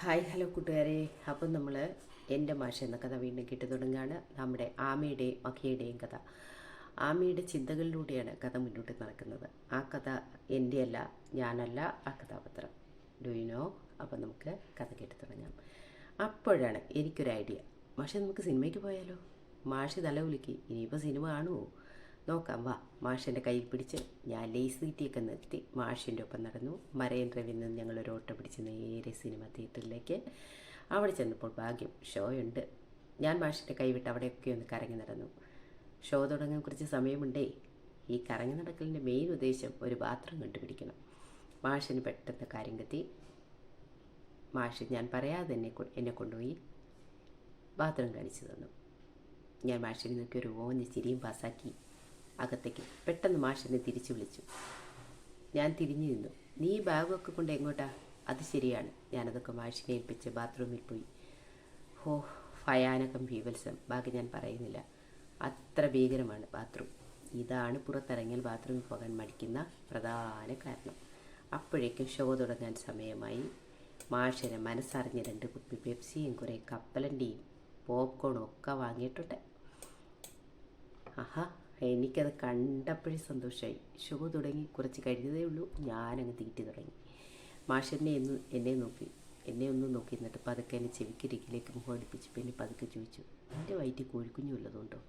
Hi hello കൂട്ടുകാരെ. അപ്പം നമ്മൾ എന്റെ മാഷ എന്ന കഥ വീണ്ടും കിട്ടി തുടങ്ങുകയാണ് നമ്മുടെ ആമയുടെയും അഖിയുടെയും കഥ. ആമയുടെ ചിന്തകളിലൂടെയാണ് കഥ മുന്നോട്ട് നടക്കുന്നത്. ആ കഥ എന്റെ അല്ല ഞാനല്ല ആ കഥാപാത്രം. ഡു യു നോ അപ്പം നമുക്ക് കഥ കേട്ട് തുടങ്ങാം. അപ്പോഴാണ് എനിക്കൊരു ഐഡിയ. മാഷെ നമുക്ക് സിനിമയ്ക്ക് പോയാലോ? മാഷി തല ഇനിയിപ്പോൾ സിനിമ കാണുമോ നോക്കാം. വാ മാഷിന്റെ കയ്യിൽ പിടിച്ച് ഞാൻ ലേസ് തീറ്റിയൊക്കെ നിർത്തി മാഷിന്റെ ഒപ്പം നടന്നു. മറൈൻ ഡ്രൈവിൽ നിന്ന് ഒരു ഓട്ടോ പിടിച്ച് നേരെ സിനിമ തിയേറ്ററിലേക്ക് അവിടെ ചെന്നപ്പോൾ ഭാഗ്യം ഷോയുണ്ട് ഞാൻ മാഷിന്റെ കൈവിട്ട് അവിടെയൊക്കെ ഒന്ന് കറങ്ങി നടന്നു. ഷോ തുടങ്ങാൻ കുറച്ച് സമയമുണ്ടേ. ഈ കറങ്ങി നടക്കലിന്റെ മെയിൻ ഉദ്ദേശം ഒരു ബാത്റൂം കണ്ടുപിടിക്കണം. മാഷിന് പെട്ടെന്ന് കാര്യം കത്തി മാഷ് ഞാൻ പറയാതെ എന്നെ എന്നെ കൊണ്ടുപോയി ബാത്റൂം കാണിച്ചു തന്നു. ഞാൻ മാഷിനെ നോക്കി ഒരു ഓഞ്ഞ് ചിരിയും പാസാക്കി അകത്തേക്ക് പെട്ടെന്ന് മാഷിനെ തിരിച്ചു വിളിച്ചു. ഞാൻ തിരിഞ്ഞു നിന്നു. നീ ബാഗൊക്കെ കൊണ്ട് എങ്ങോട്ടാ? അത് ശരിയാണ്. ഞാനതൊക്കെ മാഷിനെ ഏൽപ്പിച്ച് ബാത്റൂമിൽ പോയി. ഹോ ഭയാനകം ഭീവത്സം. ബാക്കി ഞാൻ പറയുന്നില്ല. അത്ര ഭീകരമാണ് ബാത്റൂം. ഇതാണ് പുറത്തിറങ്ങിയാൽ ബാത്റൂമിൽ പോകാൻ മടിക്കുന്ന പ്രധാന കാരണം. അപ്പോഴേക്കും ഷോ തുടങ്ങാൻ സമയമായി. മാഷിനെ മനസ്സറിഞ്ഞ രണ്ട് കുപ്പി പെപ്സിയും കുറേ കപ്പലണ്ടിയും പോപ്കോണും ഒക്കെ വാങ്ങിയിട്ടുണ്ട്. ആഹാ എനിക്കത് കണ്ടപ്പോഴേ സന്തോഷമായി ഷോ തുടങ്ങി. കുറച്ച് കഴിഞ്ഞതേ ഉള്ളൂ. ഞാനങ്ങ് തീറ്റി തുടങ്ങി. മാഷെന്നെ എന്ന് എന്നെ നോക്കി. എന്നെ ഒന്ന് നോക്കി എന്നിട്ട് പതുക്കെ എന്നെ ചെവിക്കരികിലേക്ക് മുഖം അടുപ്പിച്ച് പിന്നെ പതുക്കെ ചോദിച്ചു എന്റെ വയറ്റിൽ കോഴിക്കുഞ്ഞു ഉള്ളതുകൊണ്ടോ?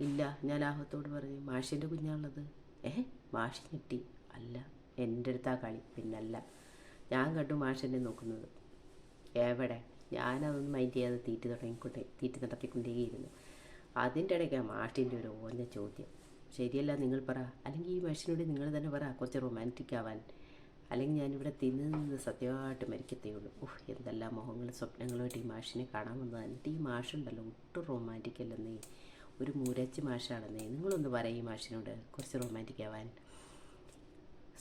ഇല്ല. ഞാൻ ആഹത്തോട് പറഞ്ഞു മാഷിന്റെ കുഞ്ഞാണുള്ളത്. ഏഹ് മാഷി ഞെട്ടി. അല്ല എന്റെ അടുത്താ കളി. പിന്നല്ല. ഞാൻ കണ്ടു മാഷെന്നെ നോക്കുന്നത്. എവിടെ? ഞാനതൊന്നും മൈൻഡ് ചെയ്യാതെ തീറ്റി തുടങ്ങിക്കൊണ്ടേ തീറ്റി നടത്തിക്കൊണ്ടേയിരുന്നു. അതിന്റെ ഇടയ്ക്കാണ് മാഷിന്റെ ഒരു ഓഞ്ഞ ചോദ്യം. ശരിയല്ല നിങ്ങൾ പറ. അല്ലെങ്കിൽ ഈ മനുഷ്യനോട് നിങ്ങൾ തന്നെ പറ. കുറച്ച് റൊമാന്റിക് ആവാൻ. അല്ലെങ്കിൽ ഞാനിവിടെ തിന്ന് നിന്ന് സത്യമായിട്ട് മരിക്കത്തേ ഉള്ളൂ. ഓഹ് എന്തെല്ലാം മോഹങ്ങളും സ്വപ്നങ്ങളുമായിട്ട് ഈ മാഷിനെ കാണാൻ വന്നതാണ് എന്നിട്ട് ഈ മാഷുണ്ടല്ലോ ഒട്ടും റൊമാന്റിക് അല്ലെന്നേ. ഒരു മൂരച്ച് മാഷാണെന്നേ. നിങ്ങളൊന്ന് പറയും ഈ മാഷിനോട് കുറച്ച് റൊമാന്റിക് ആവാൻ.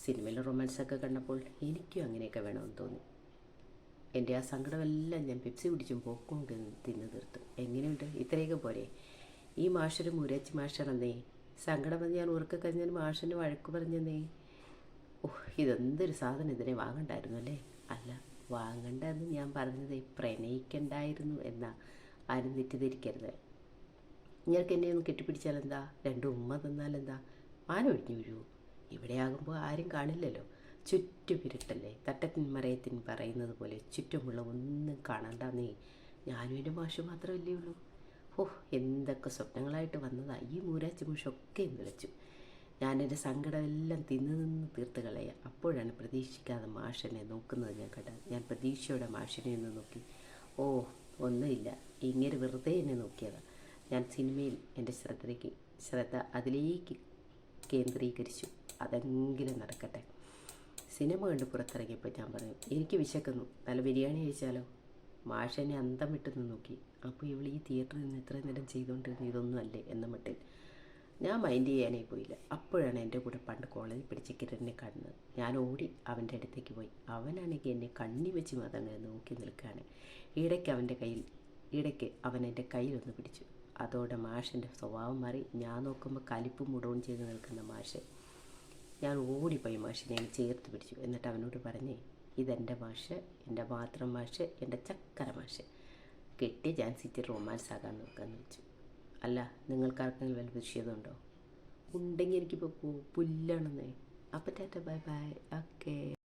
സിനിമയിലെ റൊമാൻസൊക്കെ കണ്ടപ്പോൾ എനിക്കും അങ്ങനെയൊക്കെ വേണമെന്ന് തോന്നി. എന്റെ ആ സങ്കടമെല്ലാം ഞാൻ പെപ്സി കുടിച്ചും പോക്കും തിന്ന് തീർത്തു. എങ്ങനെയുണ്ട്? ഇത്രയൊക്കെ പോരെ. ഈ മാഷൊരു മുരച്ച് മാഷാണെന്നേ. സങ്കടം ഞാൻ ഉറക്കെ കഴിഞ്ഞാൽ മാഷിന് വഴക്ക് പറഞ്ഞെന്നേ. ഓഹ് ഇതെന്തൊരു സാധനം ഇതിനെ വാങ്ങണ്ടായിരുന്നു അല്ലേ? അല്ല വാങ്ങണ്ടെന്ന് ഞാൻ പറഞ്ഞത് പ്രണയിക്കണ്ടായിരുന്നു എന്നാ ആരും തെറ്റിദ്ധരിക്കരുത്. നിങ്ങൾക്ക് എന്നെ ഒന്ന് കെട്ടിപ്പിടിച്ചാൽ എന്താ രണ്ട് ഉമ്മ തന്നാൽ എന്താ മാനൊഴിഞ്ഞു വീഴൂ ഇവിടെ ആകുമ്പോൾ ആരും കാണില്ലല്ലോ. ചുറ്റുപിരുട്ടല്ലേ? തട്ടത്തിൻ മറയത്തിൻ പറയുന്നത് പോലെ ചുറ്റുമുള്ള ഒന്നും കാണണ്ടെന്നേ. ഞാനും എന്റെ മാഷ് മാത്രമല്ലേ ഉള്ളൂ. ഓ എന്തൊക്കെ സ്വപ്നങ്ങളായിട്ട് വന്നതാ. ഈ മൂരാച്ച മുഷൊക്കെ വെച്ചു. ഞാനെന്റെ സങ്കടമെല്ലാം തിന്നു നിന്ന് തീർത്ത് കളയുക അപ്പോഴാണ് പ്രതീക്ഷിക്കാതെ മാഷനെ നോക്കുന്നത് ഞാൻ കണ്ടത് ഞാൻ പ്രതീക്ഷയോടെ മാഷിനെ ഒന്ന് നോക്കി. ഓ ഒന്നുമില്ല. ഇങ്ങനെ വെറുതെ എന്നെ നോക്കിയതാണ് ഞാൻ സിനിമയിൽ എന്റെ ശ്രദ്ധയ്ക്ക് ശ്രദ്ധ അതിലേക്ക് കേന്ദ്രീകരിച്ചു. അതെങ്കിലും നടക്കട്ടെ. സിനിമ കണ്ട് പുറത്തിറങ്ങിയപ്പോൾ ഞാൻ പറഞ്ഞു എനിക്ക് വിശക്കുന്നു. നല്ല ബിരിയാണി കഴിച്ചാലോ? മാഷ എന്നെ അന്തം വിട്ട് നോക്കി. അപ്പോൾ ഇവൾ ഈ തിയേറ്ററിൽ നിന്ന് ഇത്രയും നേരം ചെയ്തുകൊണ്ടിരുന്ന ഇതൊന്നും അല്ലേ? എന്ന മട്ടിൽ ഞാൻ മൈൻഡ് ചെയ്യാനേ പോയില്ല. അപ്പോഴാണ് എന്റെ കൂടെ പണ്ട് കോളേജിൽ പഠിച്ച കിരണിനെ കാണുന്നത്. ഞാൻ ഓടി അവന്റെ അടുത്തേക്ക് പോയി. അവനാണെങ്കിൽ എന്നെ കണ്ണി വെച്ച് അതങ്ങനെ നോക്കി നിൽക്കുകയാണ്. ഇടയ്ക്ക് അവന്റെ കയ്യിൽ ഇടയ്ക്ക് അവൻ എന്റെ കയ്യിലൊന്ന് പിടിച്ചു. അതോടെ മാഷിന്റെ സ്വഭാവം മാറി. ഞാൻ നോക്കുമ്പോൾ കലിപ്പും മുടവും ചെയ്ത് നിൽക്കുന്ന മാഷെ. ഞാൻ ഓടിപ്പോയി മാഷിനെ ചേർത്ത് പിടിച്ചു. എന്നിട്ട് അവനോട് പറഞ്ഞേ ഇതെന്റെ മാഷ് എന്റെ മാത്രം മാഷ് എന്റെ ചക്കര മാഷ്. കെട്ടി ചാൻസിറ്റ് റൊമാൻസ് ആകാൻ നോക്കാമെന്ന് വെച്ചു. അല്ല നിങ്ങൾക്കാർക്കെങ്കിലും വല്ല വിഷയതുണ്ടോ? ഉണ്ടെങ്കിൽ എനിക്കിപ്പോൾ പുല്ലാണെന്നേ. അപ്പം ടാറ്റ ബൈ ബൈ. ഓക്കേ.